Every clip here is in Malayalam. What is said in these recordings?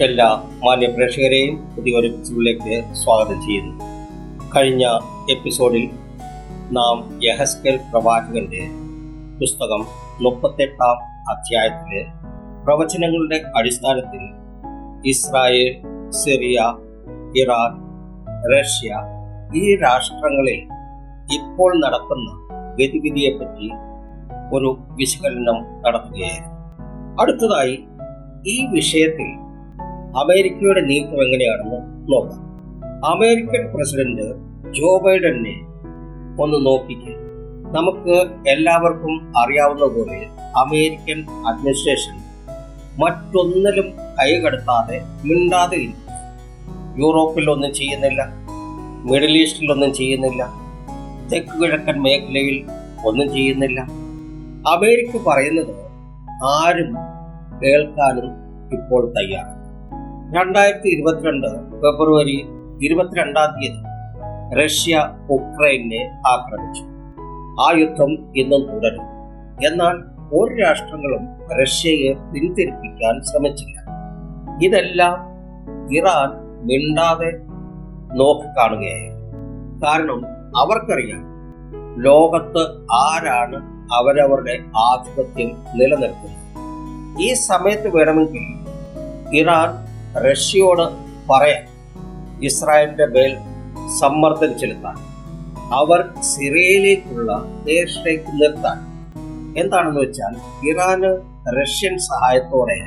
എല്ലാ മാന്യ പ്രേക്ഷകരെയും പുതിയൊരു എപ്പിസോഡിലേക്ക് സ്വാഗതം ചെയ്യുന്നു. കഴിഞ്ഞ എപ്പിസോഡിൽ നാം യഹസ്കൽ പ്രവാചകന്റെ പുസ്തകം മുപ്പത്തെട്ടാം അധ്യായത്തിലെ പ്രവചനങ്ങളുടെ അടിസ്ഥാനത്തിൽ ഇസ്രായേൽ സിറിയ ഇറാൻ റഷ്യ ഈ രാഷ്ട്രങ്ങളിൽ ഇപ്പോൾ നടക്കുന്ന ഗതിവിധിയെപ്പറ്റി ഒരു വിശകലനം നടത്തുകയായിരുന്നു. അടുത്തതായി ഈ വിഷയത്തിൽ അമേരിക്കയുടെ നീക്കം എങ്ങനെയാണെന്ന് നോക്കാം. അമേരിക്കൻ പ്രസിഡന്റ് ജോ ബൈഡനെ ഒന്ന് നോക്കിക്കുക നമുക്ക് എല്ലാവർക്കും അറിയാവുന്ന പോലെ അമേരിക്കൻ അഡ്മിനിസ്ട്രേഷൻ മറ്റൊന്നിലും കൈകടത്താതെ മിണ്ടാതെ ഇരിക്കും. യൂറോപ്പിൽ ഒന്നും ചെയ്യുന്നില്ല മിഡിൽ ഈസ്റ്റിൽ ഒന്നും ചെയ്യുന്നില്ല തെക്ക് കിഴക്കൻ മേഖലയിൽ ഒന്നും ചെയ്യുന്നില്ല. അമേരിക്ക പറയുന്നത് ആരും കേൾക്കാനും ഇപ്പോൾ തയ്യാറാണ്. രണ്ടായിരത്തി ഇരുപത്തിരണ്ട് ഫെബ്രുവരി ഇരുപത്തിരണ്ടാം തീയതി റഷ്യ ഉക്രൈനെ ആക്രമിച്ചു. ആ യുദ്ധം ഇന്നും തുടരും. എന്നാൽ ഒരു രാഷ്ട്രങ്ങളും റഷ്യയെ പിന്തിരിപ്പിക്കാൻ ശ്രമിച്ചില്ല. ഇതെല്ലാം ഇറാൻ മിണ്ടാതെ നോക്കിക്കാണുകയായിരുന്നു. കാരണം അവർക്കറിയാം ലോകത്ത് ആരാണ് അവരവരുടെ ആധിപത്യം നിലനിർത്തുന്നത്. ഈ സമയത്ത് വേണമെങ്കിൽ ഇറാൻ റഷ്യയോട് പറയാൻ ഇസ്രായേലിന്റെ മേൽ സമ്മർദ്ദം ചെലുത്താൻ അവർ സിറിയയിലേക്കുള്ള നേരിട്ടേക്ക് നിർത്താൻ. എന്താണെന്ന് വെച്ചാൽ ഇറാന് റഷ്യൻ സഹായത്തോടെ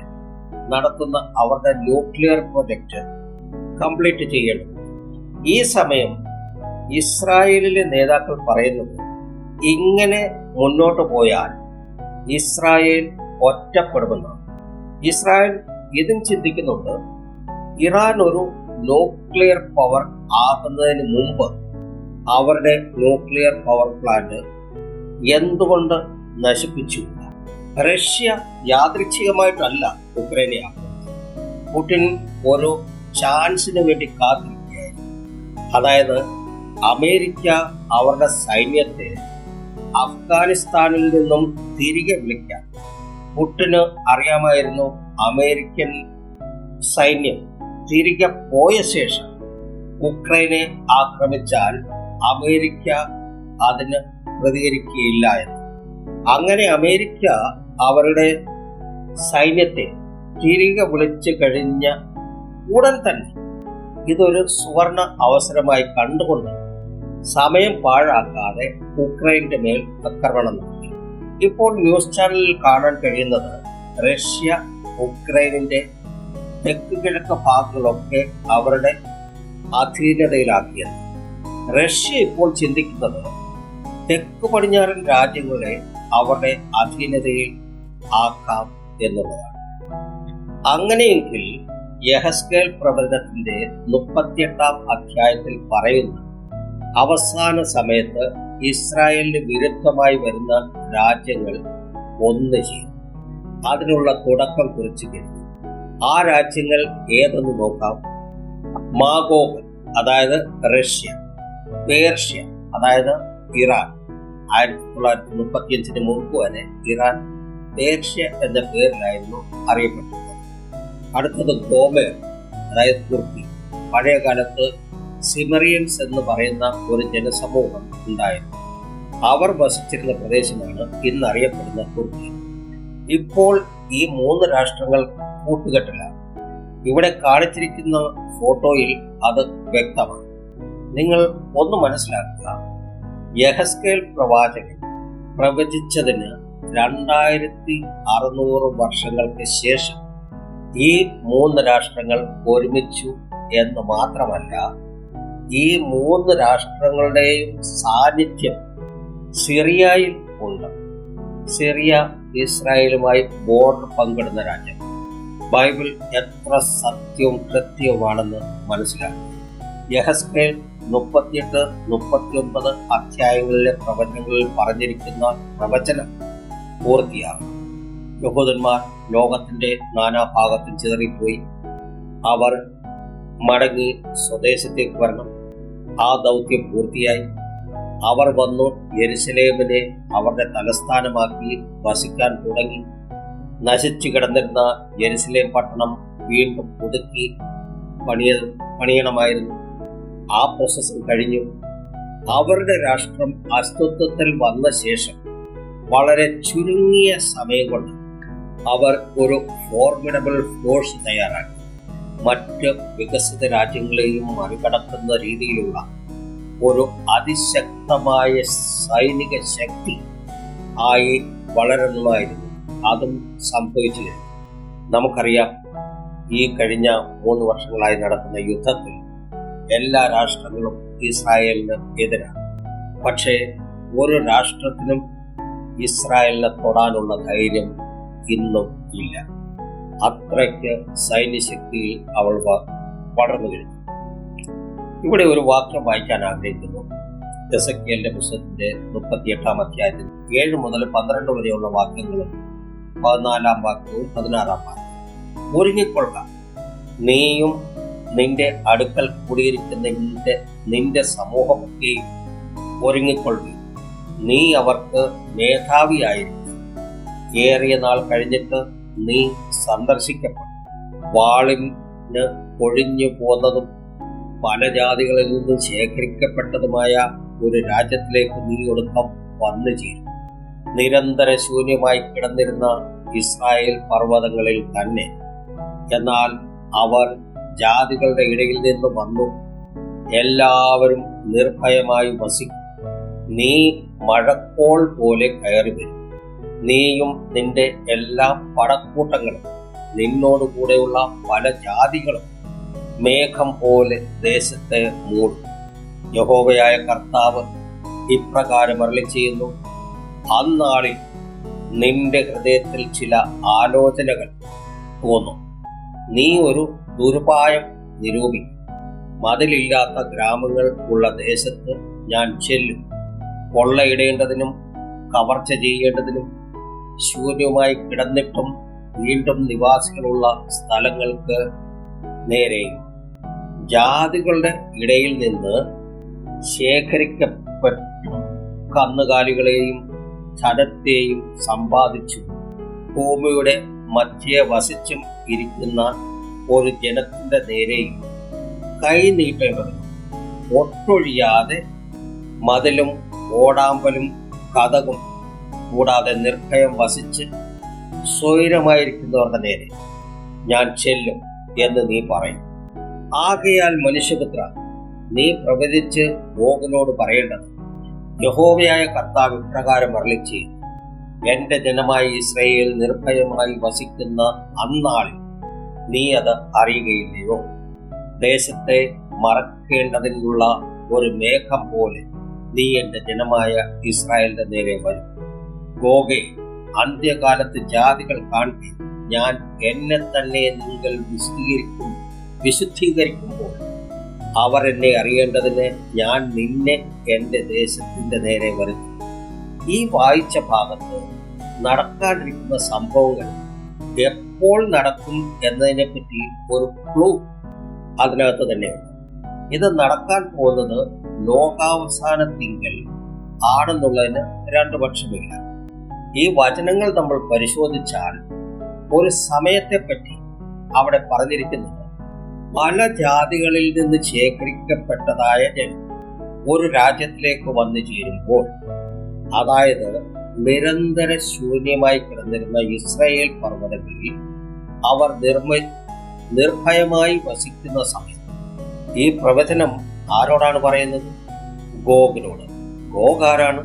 നടത്തുന്ന അവരുടെ ന്യൂക്ലിയർ പ്രൊജക്ട് കംപ്ലീറ്റ് ചെയ്യണം. ഈ സമയം ഇസ്രായേലിലെ നേതാക്കൾ പറയുന്നത് ഇങ്ങനെ മുന്നോട്ട് പോയാൽ ഇസ്രായേൽ ഒറ്റപ്പെടുമെന്നാണ്. ഇസ്രായേൽ ഇതും ചിന്തിക്കുന്നുണ്ട് ഇറാൻ ഒരു ന്യൂക്ലിയർ പവർ ആകുന്നതിന് മുമ്പ് അവരുടെ ന്യൂക്ലിയർ പവർ പ്ലാന്റ് എന്തുകൊണ്ട് നശിപ്പിച്ചു റഷ്യ യാദൃച്ഛികമായിട്ടല്ല ഉക്രൈനെ പുടിൻ ഒരു ചാൻസിന് വേണ്ടി കാത്തിരിക്കുകയായിരുന്നു. അതായത് അമേരിക്ക അവരുടെ സൈന്യത്തെ അഫ്ഗാനിസ്ഥാനിൽ നിന്നും തിരികെ വിളിക്കാൻ. പുട്ടിന് അറിയാമായിരുന്നു അമേരിക്കൻ സൈന്യം തിരികെ പോയ ശേഷം ഉക്രൈനെ ആക്രമിച്ചാൽ അമേരിക്ക അതിന് പ്രതികരിക്കുകയില്ല എന്ന്. അങ്ങനെ അമേരിക്ക അവരുടെ സൈന്യത്തെ തിരികെ വിളിച്ചു കഴിഞ്ഞ ഉടൻ തന്നെ ഇതൊരു സുവർണ അവസരമായി കണ്ടുകൊണ്ട് സമയം പാഴാക്കാതെ ഉക്രൈന്റെ മേൽ ആക്രമണം നടത്തി. ഇപ്പോൾ ന്യൂസ് ചാനലിൽ കാണാൻ കഴിയുന്നത് റഷ്യ ഉക്രൈനിന്റെ തെക്ക് കിഴക്ക് ഭാഗങ്ങളൊക്കെ അവരുടെ അധീനതയിലാക്കിയത്. റഷ്യ ഇപ്പോൾ ചിന്തിക്കുന്നത് തെക്ക് പടിഞ്ഞാറൻ രാജ്യങ്ങളെ അവരുടെ അധീനതയിൽ ആക്കാം എന്നുള്ളതാണ്. അങ്ങനെയെങ്കിൽ യഹസ്കേൽ പ്രവചനത്തിന്റെ മുപ്പത്തിയെട്ടാം അധ്യായത്തിൽ പറയുന്ന അവസാന സമയത്ത് ഇസ്രായേലിന് വിരുദ്ധമായി വരുന്ന രാജ്യങ്ങൾ ഒന്ന് ചെയ്യും. അതിനുള്ള തുടക്കം കുറിച്ചു കഴിഞ്ഞു ആ രാജ്യങ്ങൾ ഏതെന്ന് നോക്കാം? മാഗോ അതായത് റഷ്യ പേർഷ്യ അതായത് ഇറാൻ. ആയിരത്തി തൊള്ളായിരത്തി മുപ്പത്തിയഞ്ചിന് മുമ്പ് വരെ ഇറാൻ പേർഷ്യ എന്ന പേരിലായിരുന്നു അറിയപ്പെട്ടത്. അടുത്തത് ഗോമേർ അതായത് തുർക്കി. പഴയ കാലത്ത് സിമറിയൻസ് എന്ന് പറയുന്ന ഒരു ജനസമൂഹം ഉണ്ടായിരുന്നു. അവർ വസിച്ചിരുന്ന പ്രദേശമാണ് ഇന്നറിയപ്പെടുന്ന തുർക്കി. ഇപ്പോൾ ഈ മൂന്ന് രാഷ്ട്രങ്ങൾ കൂട്ടുകെട്ടിലാണ് ഇവിടെ കാണിച്ചിരിക്കുന്ന ഫോട്ടോയിൽ അത് വ്യക്തമാണ്. നിങ്ങൾ ഒന്ന് മനസ്സിലാക്കുക. യഹസ്കേൽ പ്രവാചകൻ പ്രവചിച്ചതിന് രണ്ടായിരത്തി അറുന്നൂറ് വർഷങ്ങൾക്ക് ശേഷം ഈ മൂന്ന് രാഷ്ട്രങ്ങൾ ഒരുമിച്ചു എന്ന് മാത്രമല്ല ഈ മൂന്ന് രാഷ്ട്രങ്ങളുടെയും സാന്നിധ്യം സിറിയയിൽ ഉണ്ട്. സിറിയ ഇസ്രായേലുമായി ബോർഡർ പങ്കിടുന്ന രാജ്യം. ബൈബിൾ എത്ര സത്യവും കൃത്യവുമാണെന്ന് മനസ്സിലാക്കി. യഹസ്കേൽ മുപ്പത്തിയെട്ട് മുപ്പത്തിയൊൻപത് അധ്യായങ്ങളിലെ പ്രവചനങ്ങളിൽ പറഞ്ഞിരിക്കുന്ന പ്രവചനം പൂർത്തിയാകും. യഹൂദന്മാർ ലോകത്തിന്റെ നാനാഭാഗത്തും ചിതറിപ്പോയി. അവർ മടങ്ങി സ്വദേശത്തേക്ക് വരണം. ആ ദൗത്യം പൂർത്തിയായി. അവർ വന്നു യെരുസലേമിനെ അവരുടെ തലസ്ഥാനമാക്കി വസിക്കാൻ തുടങ്ങി. നശിച്ചു കിടന്നിരുന്ന ജെറുസലേം പട്ടണം വീണ്ടും പുതുക്കി പണിയ പണിയണമായിരുന്നു. ആ പ്രോസസ് കഴിഞ്ഞു. അവരുടെ രാഷ്ട്രം അസ്തിത്വത്തിൽ വന്ന ശേഷം വളരെ ചുരുങ്ങിയ സമയം കൊണ്ട് അവർ ഒരു ഫോർമിഡബിൾ ഫോഴ്സ് തയ്യാറാക്കി. മറ്റ് വികസിത രാജ്യങ്ങളെയും മറികടക്കുന്ന രീതിയിലുള്ള ഒരു അതിശക്തമായ സൈനിക ശക്തി ആയി വളരുന്നതായിരുന്നു അതും സംഭവിച്ചു കഴിഞ്ഞു നമുക്കറിയാം ഈ കഴിഞ്ഞ മൂന്ന് വർഷങ്ങളായി നടക്കുന്ന യുദ്ധത്തിൽ എല്ലാ രാഷ്ട്രങ്ങളും ഇസ്രായേലിന് എതിരാണ്. പക്ഷേ ഒരു രാഷ്ട്രത്തിനും ഇസ്രായേലിനെ തൊടാനുള്ള ധൈര്യം ഇന്നും ഇല്ല. അത്രയ്ക്ക് സൈന്യശക്തിയിൽ അവൾ വളർന്നു കഴിഞ്ഞു ഇവിടെ ഒരു വാക്യം വായിക്കാൻ ആഗ്രഹിക്കുന്നു. എസക്കിയലിന്റെ പുസ്തകത്തിന്റെ മുപ്പത്തിയെട്ടാം അധ്യായത്തിൽ ഏഴ് മുതൽ പന്ത്രണ്ട് വരെയുള്ള വാക്യങ്ങളും പതിനാലാം വാക്യവും പതിനാറാം വാക്യം ഒരുങ്ങിക്കൊള്ളുക. നീയും നിന്റെ അടുക്കൽ കൂടിയിരിക്കുന്ന നിന്റെ സമൂഹമൊക്കെയും ഒരുങ്ങിക്കൊള്ളുക നീ അവർക്ക് മേധാവിയായിരിക്കും. ഏറിയ നാൾ കഴിഞ്ഞിട്ട് നീ സന്ദർശിക്കപ്പെടും. വാളിന് ഒഴിഞ്ഞു പോന്നതും പല ജാതികളിൽ നിന്നും ശേഖരിക്കപ്പെട്ടതുമായ ഒരു രാജ്യത്തിലേക്ക് നീ ഒടുക്കം വന്നു ചേരും നിരന്തര ശൂന്യമായി കിടന്നിരുന്ന ഇസ്രായേൽ പർവതങ്ങളിൽ തന്നെ. എന്നാൽ അവർ ജാതികളുടെ ഇടയിൽ നിന്ന് വന്നു. എല്ലാവരും നിർഭയമായി വസിക്കും. നീ മഴക്കോൾ പോലെ കയറി വരും നീയും നിന്റെ എല്ലാ പടക്കൂട്ടങ്ങളും നിന്നോട് കൂടെയുള്ള പല ജാതികളും മേഘം പോലെ ദേശത്തെ മൂടും. യഹോവയായ കർത്താവ് ഇപ്രകാരം അരളി ചെയ്യുന്നു അന്നാളിൽ നിന്റെ ഹൃദയത്തിൽ ചില ആലോചനകൾ തോന്നും. നീ ഒരു ദുരുപായം നിരൂപിക്കും മതിലില്ലാത്ത ഗ്രാമങ്ങൾ ഉള്ള ദേശത്ത് ഞാൻ ചെല്ലും. കൊള്ളയിടേണ്ടതിനും കവർച്ച ചെയ്യേണ്ടതിനും ശൂന്യമായി കിടന്നിട്ടും വീണ്ടും നിവാസികളുള്ള സ്ഥലങ്ങൾക്ക് നേരെ ജാതികളുടെ ഇടയിൽ നിന്ന് ശേഖരിക്കപ്പെട്ട കന്നുകാലികളെയും ധനത്തെയും സമ്പാദിച്ചു. ഭൂമിയുടെ മധ്യേ വസിച്ചും ഇരിക്കുന്ന ഒരു ജനത്തിന്റെ നേരെയും കൈ നീട്ടേണ്ടത് ഒട്ടൊഴിയാതെ മതിലും ഓടാമ്പലും കഥകും കൂടാതെ നിർഭയം വസിച്ച് സ്വൈരമായിരിക്കുന്നവരുടെ നേരെ ഞാൻ ചെല്ലും എന്ന് നീ പറയും. ആകയാൽ മനുഷ്യപുത്ര നീ പ്രവചിച്ച് ഗോകുനോട് പറയേണ്ടത് യഹോവയായ കർത്താവ് ഇപ്രകാരം അരളി എന്റെ ജനമായി ഇസ്രയേൽ നിർഭയമായി വസിക്കുന്ന അന്നാളിൽ നീ അത് അറിയുകയില്ലയോ? ദേശത്തെ മറക്കേണ്ടതിനുള്ള ഒരു മേഘം പോലെ നീ എന്റെ ജനമായ ഇസ്രായേലിന്റെ നേരെ വരും. ഗോഗെ അന്ത്യകാലത്ത് ജാതികൾ കാണിക്കും ഞാൻ എന്നെ തന്നെ നിങ്ങൾ വിശദീകരിക്കും വിശുദ്ധീകരിക്കുമ്പോൾ അവർ എന്നെ അറിയേണ്ടതിന് ഞാൻ നിന്നെ എന്റെ ദേശത്തിന്റെ നേരെ വരുന്നു. ഈ വായിച്ച ഭാഗത്ത് നടക്കാണ്ടിരിക്കുന്ന സംഭവങ്ങൾ എപ്പോൾ നടക്കും എന്നതിനെ പറ്റി ഒരു ക്ലൂ അതിനകത്ത് തന്നെയുണ്ട്. ഇത് നടക്കാൻ പോകുന്നത് ലോകാവസാന തിങ്കൾ ആണെന്നുള്ളതിന് രണ്ടു പക്ഷമില്ല. ഈ വചനങ്ങൾ നമ്മൾ പരിശോധിച്ചാൽ ഒരു സമയത്തെപ്പറ്റി അവിടെ പറഞ്ഞിരിക്കുന്നത് പല ജാതികളിൽ നിന്ന് ശേഖരിക്കപ്പെട്ടതായ ജനം ഒരു രാജ്യത്തിലേക്ക് വന്നു ചേരുമ്പോൾ അതായത് നിരന്തര ശൂന്യമായി കിടന്നിരുന്ന ഇസ്രയേൽ പർവതങ്ങളിൽ അവർ നിർമ്മ നിർഭയമായി വസിക്കുന്ന സമയം. ഈ പ്രവചനം ആരോടാണ് പറയുന്നത്? ഗോഗിനോട്. ഗോഗ് ആരാണ്?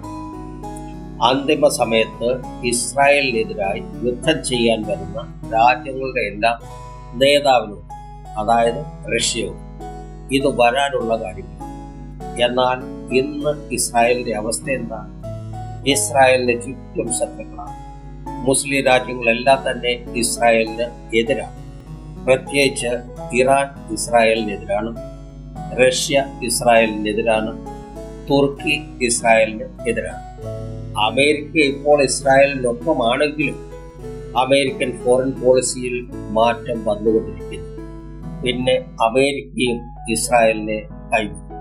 അന്തിമ സമയത്ത് ഇസ്രായേലിനെതിരായി യുദ്ധം ചെയ്യാൻ വരുന്ന രാജ്യങ്ങളുടെ എല്ലാം നേതാവിനോട്. അതായത് റഷ്യവും ഇത് വരാനുള്ള കാര്യമാണ് എന്നാൽ ഇന്ന് ഇസ്രായേലിന്റെ അവസ്ഥ എന്താണ്? ഇസ്രായേലിന് ചുറ്റും ശത്രുക്കളാണ്. മുസ്ലിം രാജ്യങ്ങളെല്ലാം തന്നെ ഇസ്രായേലിന് എതിരാണ്. പ്രത്യേകിച്ച് ഇറാൻ ഇസ്രായേലിനെതിരാണ്. റഷ്യ ഇസ്രായേലിനെതിരാണ്. തുർക്കി ഇസ്രായേലിന് എതിരാണ്. അമേരിക്ക ഇപ്പോൾ ഇസ്രായേലിനൊപ്പമാണെങ്കിലും അമേരിക്കൻ ഫോറിൻ പോളിസിയിൽ മാറ്റം വന്നുകൊണ്ടിരിക്കുന്നു. പിന്നെ അമേരിക്കയും ഇസ്രായേലിനെ കൈവിട്ടു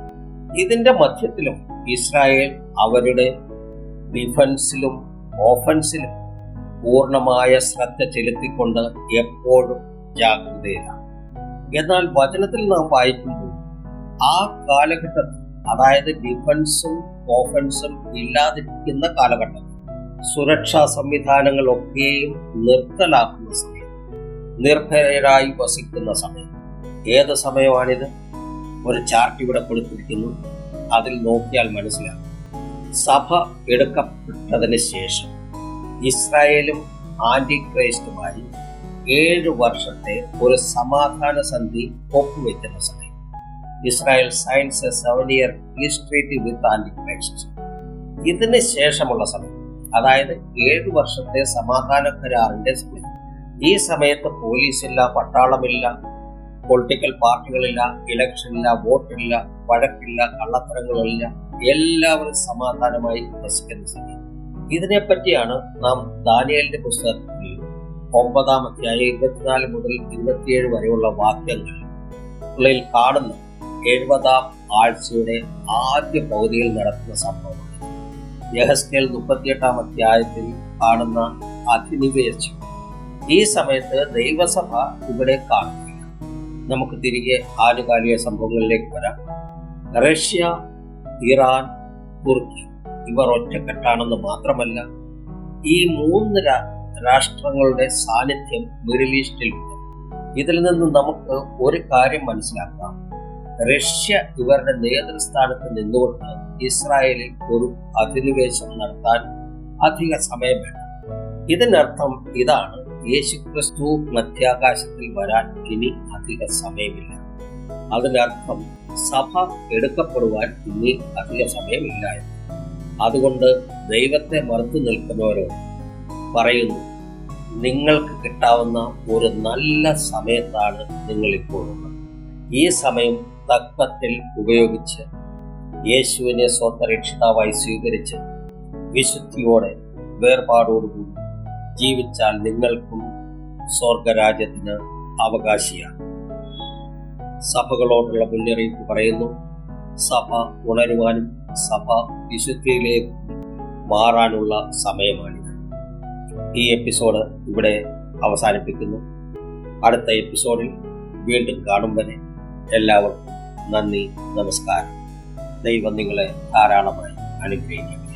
ഇതിന്റെ മധ്യത്തിലും ഇസ്രായേൽ അവരുടെ ഡിഫൻസിലും ഓഫൻസിലും പൂർണമായ ശ്രദ്ധ ചെലുത്തിക്കൊണ്ട് എപ്പോഴും ജാഗ്രതയിലാണ്. എന്നാൽ വചനത്തിൽ നാം വായിക്കുമ്പോൾ ആ കാലഘട്ടത്തിൽ അതായത് ഡിഫൻസും ഓഫൻസും ഇല്ലാതിരിക്കുന്ന കാലഘട്ടം സുരക്ഷാ സംവിധാനങ്ങളൊക്കെയും നിർത്തലാക്കുന്ന സമയം നിർഭയരായി വസിക്കുന്ന സമയം ഏത് സമയമാണിത്? ഒരു ചാർട്ട് ഇവിടെ കൊടുത്തിരിക്കുന്നു. അതിൽ നോക്കിയാൽ മനസ്സിലാകും. സഭ എടുക്കപ്പെട്ടതിന് ശേഷം ഇസ്രായേലും ആന്റി ക്രൈസ്റ്റുമായി ഏഴ് വർഷത്തെ ഒരു സമാധാന സന്ധി ഒപ്പുവെക്കുന്ന സമയം. Israel science seven year history with antichrist ഇതിന് ശേഷമുള്ള സമയം അതായത് ഏഴ് വർഷത്തെ സമാധാന കരാറിന്റെ സമയം. ഈ സമയത്ത് പോലീസില്ല പട്ടാളമില്ല പൊളിറ്റിക്കൽ പാർട്ടികളില്ല ഇലക്ഷനില്ല വോട്ടില്ല വഴക്കില്ല കള്ളത്തരങ്ങളില്ല എല്ലാവരും സമാധാനമായി വസിക്കുന്ന സ്ഥിതി ഇതിനെപ്പറ്റിയാണ് നാം ദാനിയലിന്റെ പുസ്തകത്തിൽ ഒമ്പതാം അധ്യായം ഇരുപത്തിനാല് മുതൽ ഇരുപത്തിയേഴ് വരെയുള്ള വാക്യങ്ങളിൽ കാണുന്ന എഴുപതാം ആഴ്ചയുടെ ആദ്യ പകുതിയിൽ നടക്കുന്ന സംഭവമാണ്. യഹസ്കേൽ മുപ്പത്തിയെട്ടാം അധ്യായത്തിൽ കാണുന്ന അധിനിവേശം. ഈ സമയത്ത് ദൈവസഭ ഇവിടെ കാണുന്നില്ല നമുക്ക് തിരികെ ആനുകാലിക സംഭവങ്ങളിലേക്ക് വരാം. റഷ്യ ഇറാൻ തുർക്കി ഇവർ ഒറ്റക്കെട്ടാണെന്ന് മാത്രമല്ല ഈ മൂന്ന് രാഷ്ട്രങ്ങളുടെ സാന്നിധ്യം മിഡിൽ ഈസ്റ്റിലുണ്ട് ഇതിൽ നിന്ന് നമുക്ക് ഒരു കാര്യം മനസ്സിലാക്കാം. റഷ്യ ഇവരുടെ നേതൃസ്ഥാനത്ത് നിന്നുകൊണ്ട് ഇസ്രായേലിൽ ഒരു അധിനിവേശം നടത്താൻ അധിക സമയം വേണം. ഇതിനർത്ഥം ഇതാണ് യേശുക്രിസ്തു മധ്യാകാശത്തിൽ വരാൻ ഇനി അധിക സമയമില്ല. അതിനർത്ഥം സഭ എടുക്കപ്പെടുവാൻ ഇനി അധിക സമയമില്ല അതുകൊണ്ട് ദൈവത്തെ മറുത്തു നിൽക്കുന്നവരോ പറയുന്നു നിങ്ങൾക്ക് കിട്ടാവുന്ന ഒരു നല്ല സമയത്താണ് നിങ്ങൾ ഇപ്പോഴുള്ളത് ഈ സമയം തക്കത്തിൽ ഉപയോഗിച്ച് യേശുവിനെ സ്വന്തരക്ഷിതാവായി സ്വീകരിച്ച് വിശുദ്ധിയോടെ വേർപാടോടുകൂടി ജീവിച്ചാൽ നിങ്ങൾക്കും സ്വർഗരാജ്യത്തിന് അവകാശിയാണ്. സഭകളോടുള്ള മുന്നറിയിപ്പ് പറയുന്നു സഭ ഉണരുവാനും സഭ വിശുദ്ധിയിലേക്ക് മാറാനുള്ള സമയമാണിത്. ഈ എപ്പിസോഡ് ഇവിടെ അവസാനിപ്പിക്കുന്നു. അടുത്ത എപ്പിസോഡിൽ വീണ്ടും കാണും വരെ എല്ലാവർക്കും നന്ദി നമസ്കാരം. ദൈവം നിങ്ങളെ ധാരാളമായി അനുഗ്രഹിക്കട്ടെ.